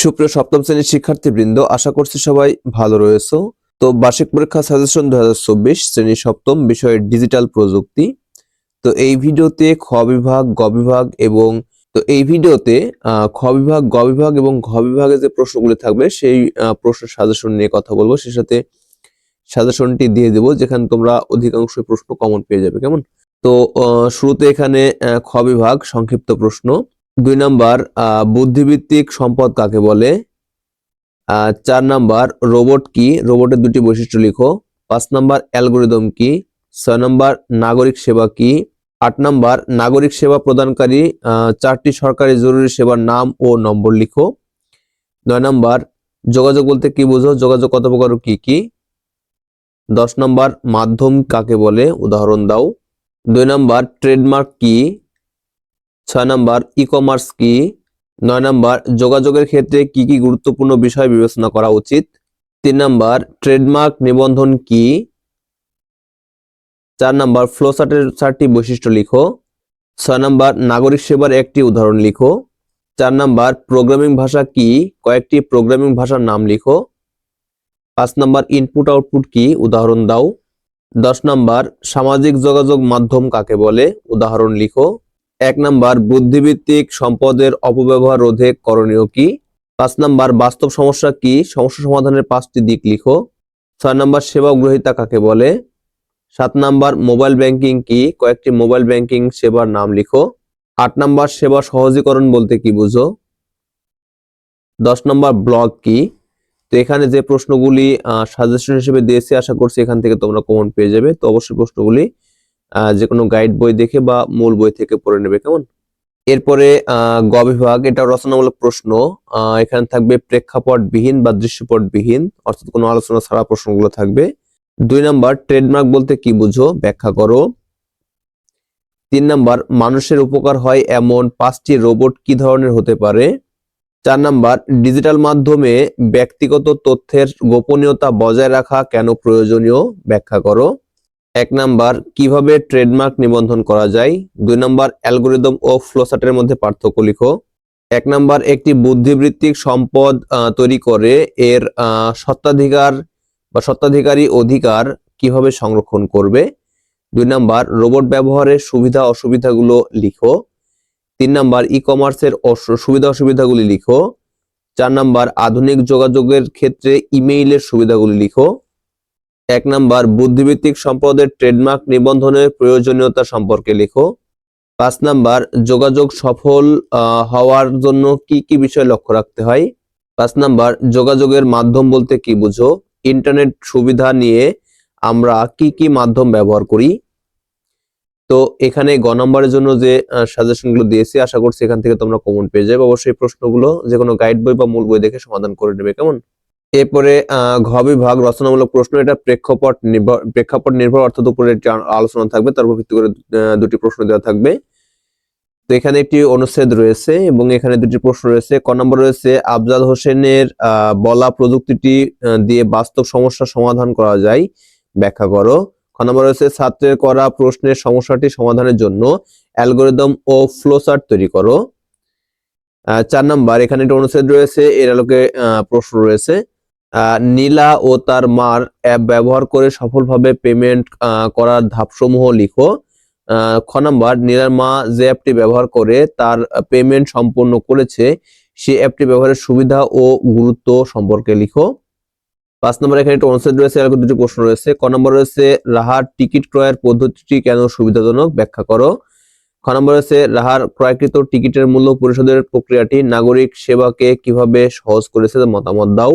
সুপ্রিয় সপ্তম শ্রেণির শিক্ষার্থীবৃন্দ আশা করছি সবাই ভালো রয়েছে। তো বার্ষিক পরীক্ষা সাজেশন দু শ্রেণি সপ্তম বিষয় ডিজিটাল প্রযুক্তি। তো এই ভিডিওতে খ বিভাগ গ বিভাগ এবং তো এই ভিডিওতে খ বিভাগ গ বিভাগ এবং ঘ বিভাগে যে প্রশ্নগুলি থাকবে সেই আহ, প্রশ্নের সাজেশন নিয়ে কথা বলব। সেই সাথে সাজেশনটি দিয়ে দেবো যেখানে তোমরা অধিকাংশ প্রশ্ন কমন পেয়ে যাবে। কেমন? তো শুরুতে এখানে খ বিভাগ সংক্ষিপ্ত প্রশ্ন। দুই নাম্বার বুদ্ধিভিত্তিক সম্পদ কাকে বলে? চার নাম্বার, রোবট কি? রোবটের দুটি বৈশিষ্ট্য লিখো। পাঁচ নাম্বার, অ্যালগোরিদম কি? ছয় নাম্বার, নাগরিক সেবা কি? আট নাম্বার, নাগরিক সেবা প্রদানকারী চারটি সরকারি জরুরি সেবার নাম ও নম্বর লিখো। নয় নাম্বার, যোগাযোগ বলতে কি বোঝো? যোগাযোগ কত প্রকার কি কি? দশ নাম্বার, মাধ্যম কাকে বলে? উদাহরণ দাও। দুই নাম্বার, ট্রেডমার্ক কি? ছয় নাম্বার ই কমার্স কি? নয় নাম্বার, যোগাযোগের ক্ষেত্রে কি কি গুরুত্বপূর্ণ বিষয় বিবেচনা করা উচিত? তিন নাম্বার ট্রেডমার্ক নিবন্ধন কি? চার নাম্বার ফ্লোচার্টের চারটি বৈশিষ্ট্য লিখো। ছয় নাম্বার, নাগরিক সেবার একটি উদাহরণ লিখো। চার নাম্বার প্রোগ্রামিং ভাষা কি? কয়েকটি প্রোগ্রামিং ভাষার নাম লিখো। পাঁচ নাম্বার ইনপুট আউটপুট কি? উদাহরণ দাও। দশ নাম্বার, সামাজিক যোগাযোগ মাধ্যম কাকে বলে? উদাহরণ লিখো। এক নাম্বার বুদ্ধিভিত্তিক সম্পদের অপব্যবহার রোধে করণীয় কি? পাঁচ নাম্বার, বাস্তব সমস্যা কি? সমস্যা সমাধানের পাঁচটি দিক লিখো। ছয় নাম্বার, সেবা গ্রহীতা কাকে বলে? সাত নাম্বার, মোবাইল ব্যাংকিং কি? কয়েকটি মোবাইল ব্যাংকিং সেবার নাম লিখো। আট নাম্বার, সেবা সহজীকরণ বলতে কি বুঝো? দশ নম্বর, ব্লগ কি? তো এখানে যে প্রশ্নগুলি সাজেশন হিসেবে দিয়েছি, আশা করছি এখান থেকে তোমরা কমন পেয়ে যাবে। তো অবশ্যই প্রশ্নগুলি যে কোনো গাইড বই দেখে বা মূল বই থেকে পড়ে নেবে, কেমন? এরপরে গ বিভাগ, এটা রচনামূলক প্রশ্ন। এখানে থাকবে প্রেক্ষাপট বিহীন বা দৃশ্যপট বিহীন অর্থাৎ কোনো আলোচনা ছাড়া প্রশ্নগুলো থাকবে। দুই নাম্বার, ট্রেডমার্ক বলতে কি বুঝো? ব্যাখ্যা করো। তিন নাম্বার, মানুষের উপকার হয় এমন পাঁচটি রোবট কি ধরনের হতে পারে? চার নাম্বার, ডিজিটাল মাধ্যমে ব্যক্তিগত তথ্যের গোপনীয়তা বজায় রাখা কেন প্রয়োজনীয়? ব্যাখ্যা করো। এক নাম্বার, কীভাবে ট্রেডমার্ক নিবন্ধন করা যায়? দুই নাম্বার, অ্যালগোরিদম ও ফ্লোচার্টের মধ্যে পার্থক্য লিখো। এক নাম্বার, একটি বুদ্ধিবৃত্তিক সম্পদ তৈরি করে এর সত্ত্বাধিকার বা সত্ত্বাধিকারী অধিকার কীভাবে সংরক্ষণ করবে? দুই নাম্বার, রোবট ব্যবহারের সুবিধা অসুবিধাগুলো লিখো। তিন নাম্বার ই কমার্সের সুবিধা অসুবিধাগুলি লিখো। চার নাম্বার, আধুনিক যোগাযোগের ক্ষেত্রে ইমেইলের সুবিধাগুলি লিখো। এক নাম্বার বুদ্ধিভিত্তিক সম্পদের ট্রেডমার্ক নিবন্ধনের প্রয়োজনীয়তা সম্পর্কে লিখো। পাঁচ নাম্বার, যোগাযোগ সফল হওয়ার জন্য কি কি বিষয় লক্ষ্য রাখতে হয়? পাঁচ নাম্বার, যোগাযোগের মাধ্যম বলতে কি বুঝো? ইন্টারনেট সুবিধা নিয়ে আমরা কি কি মাধ্যম ব্যবহার করি? তো এখানে গ নম্বরের জন্য যে সাজেশনগুলো দিয়েছি, আশা করছি এখান থেকে তোমরা কমন পেয়ে যাবে। অবশ্যই প্রশ্নগুলো যে কোনো গাইড বই বা মূল বই দেখে সমাধান করে নেবে। কেমন? এরপরে ঘ বিভাগ রচনামূলক প্রশ্ন, এটা প্রেক্ষাপট নির্ভর প্রেক্ষাপট নির্ভর অর্থাৎ উপরে আলোচনা থাকবে, তার উপর ভিত্তি করে দুটি প্রশ্ন দেওয়া থাকবে। তো এখানে একটি অনুচ্ছেদ রয়েছে এবং এখানে দুটি প্রশ্ন রয়েছে। ক নম্বর রয়েছে, আফজাল হোসেনের বলা প্রযুক্তিটি দিয়ে বাস্তব সমস্যার সমাধান করা যায়। ব্যাখ্যা করো। খ নম্বর রয়েছে, ছাত্রের করা প্রশ্নের সমস্যাটি সমাধানের জন্য অ্যালগোরিদম ও ফ্লোচার্ট তৈরি করো। চার নম্বর, এখানে একটি অনুচ্ছেদ রয়েছে, এর আলোকে প্রশ্ন রয়েছে। নীলা ও তার মার অ্যাপ ব্যবহার করে সফলভাবে পেমেন্ট করার ধাপসমূহ লিখো। খ নাম্বার, নীলার মা যে অ্যাপটি ব্যবহার করে তার পেমেন্ট সম্পন্ন করেছে সেই অ্যাপটি ব্যবহারের সুবিধা ও গুরুত্ব সম্পর্কে লিখো। পাঁচ নম্বর, এখানে একটা অনুচ্ছেদ রয়েছে এরকম দুটি প্রশ্ন রয়েছে। ক নম্বর রয়েছে, রাহার টিকিট ক্রয়ের পদ্ধতিটি কেন সুবিধাজনক, ব্যাখ্যা করো। খ নম্বর রয়েছে, রাহার ক্রয়কৃত টিকিটের মূল্য পরিশোধের প্রক্রিয়াটি নাগরিক সেবাকে কীভাবে সহজ করেছে মতামত দাও।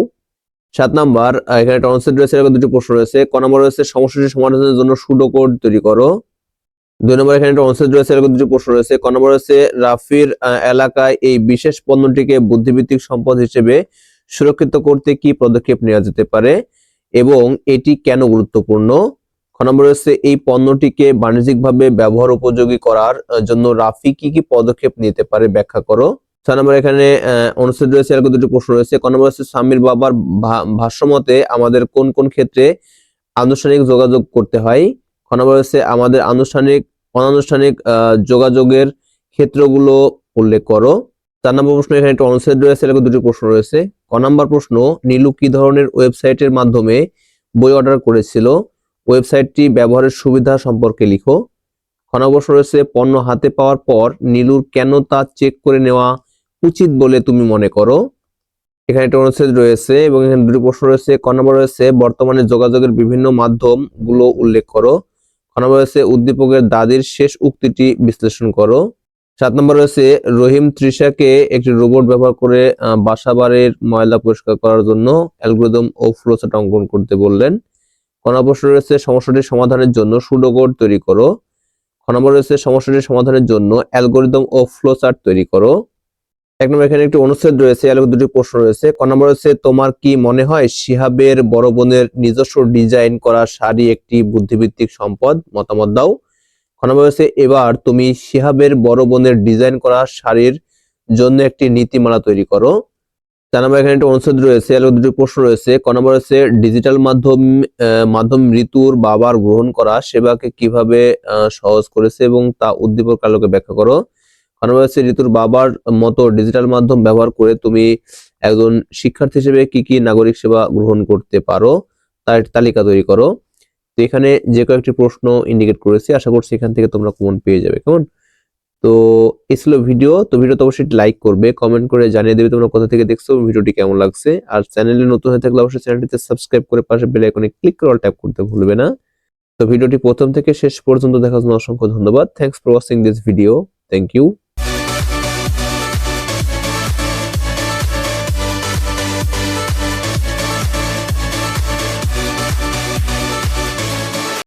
সাত নাম্বার এখানে অনুচ্ছেদ রয়েছে এরকম দুটি প্রশ্ন রয়েছে। ক নম্বর রয়েছে সমস্যাটি সমাধানের জন্য সুডো কোড তৈরি করো। দুই নম্বর, এখানে অনুচ্ছেদ রয়েছে এরকম দুটি প্রশ্ন রয়েছে। ক নম্বর রয়েছে, রাফির এলাকায় এই বিশেষ পণ্যটিকে বুদ্ধিভিত্তিক সম্পদ হিসেবে সুরক্ষিত করতে কি পদক্ষেপ নেওয়া যেতে পারে এবং এটি কেন গুরুত্বপূর্ণ? খ নম্বর রয়েছে, এই পণ্যটিকে বাণিজ্যিকভাবে ব্যবহার উপযোগী করার জন্য রাফি কি কি পদক্ষেপ নিতে পারে ব্যাখ্যা করো। ছয় নম্বর এখানে অনুচ্ছেদ রয়েছে, এরকম দুটি প্রশ্ন রয়েছে। ক নম্বর রয়েছে স্বামীর বাবার ভাষ্যমতে আমাদের কোন কোন ক্ষেত্রে আনুষ্ঠানিক যোগাযোগ করতে হয়? খ নম্বর রয়েছে আমাদের আনুষ্ঠানিক, অনানুষ্ঠানিক যোগাযোগের ক্ষেত্রগুলো উল্লেখ করো। চার নম্বর প্রশ্ন, এখানে একটা অনুচ্ছেদ রয়েছে এলাকা দুটি প্রশ্ন রয়েছে। ক নম্বর প্রশ্ন, নীলু কি ধরনের ওয়েবসাইটের মাধ্যমে বই অর্ডার করেছিল? ওয়েবসাইটটি ব্যবহারের সুবিধা সম্পর্কে লিখো। খ নম্বর প্রশ্ন রয়েছে, পণ্য হাতে পাওয়ার পর নীলুর কেন তা চেক করে নেওয়া উচিত বলে তুমি মনে করো। এখানে একটা অনুচ্ছেদ রয়েছে এবং এখানে দুটি প্রশ্ন রয়েছে, ক নম্বর রয়েছে, বর্তমানে যোগাযোগের বিভিন্ন মাধ্যমগুলো উল্লেখ করো। খ নম্বর রয়েছে, উদ্দীপকের দাদির শেষ উক্তিটি বিশ্লেষণ করো। সাত নম্বর রয়েছে, রহিম তৃষাকে একটি রোবট ব্যবহার করে বাসাবাড়ির ময়লা পরিষ্কার করার জন্য অ্যালগোরিদম ও ফ্লোচার্ট অঙ্কন করতে বললেন। ক নম্বর রয়েছে, সমস্যাটি সমাধানের জন্য সুডোকোড তৈরি করো। খ নম্বর রয়েছে, সমস্যাটি সমাধানের জন্য অ্যালগোরিদম ও ফ্লোচার্ট তৈরি করো। এক নম্বর এখানে একটি অনুচ্ছেদ রয়েছে, এর দুটি প্রশ্ন রয়েছে। ক নম্বর রয়েছে তোমার কি মনে হয় শিহাবের বড় বোনের নিজস্ব ডিজাইন করা শাড়ি একটি বুদ্ধিভিত্তিক সম্পদ? মতামত দাও। খ নম্বর রয়েছে এবার তুমি শিহাবের বড় বোনের ডিজাইন করা শাড়ির জন্য একটি নীতিমালা তৈরি করো। চার নম্বর এখানে একটা অনুচ্ছেদ রয়েছে, এর দুটি প্রশ্ন রয়েছে। ক নম্বর রয়েছে ডিজিটাল মাধ্যম মাধ্যম ঋতুর বাবার গ্রহণ করা সেবাকে কীভাবে সহজ করেছে এবং তা উদ্দীপক আলোকে ব্যাখ্যা করো? হচ্ছে ঋতুর বাবার মতো ডিজিটাল মাধ্যম ব্যবহার করে তুমি একজন শিক্ষার্থী হিসেবে কি কি নাগরিক সেবা গ্রহণ করতে পারো, তার তালিকা তৈরি করো। তো এখানে যে কয়েকটি প্রশ্ন ইন্ডিকেট করেছি, আশা করছি এখান থেকে তোমরা কমন পেয়ে যাবে। কেমন? তো এই ছিল ভিডিও তো ভিডিওতে অবশ্যই লাইক করবে কমেন্ট করে জানিয়ে দেবে তোমরা কোথা থেকে দেখছ ভিডিওটি কেমন লাগছে। আর চ্যানেলে নতুন হয়ে থাকলে অবশ্যই চ্যানেলটিতে সাবস্ক্রাইব করে পাশে বেল আইকনে ক্লিক করে অল ট্যাপ করতে ভুলবে না। তো ভিডিওটি প্রথম থেকে শেষ পর্যন্ত দেখার জন্য অসংখ্য ধন্যবাদ। Thanks for watching this video thank you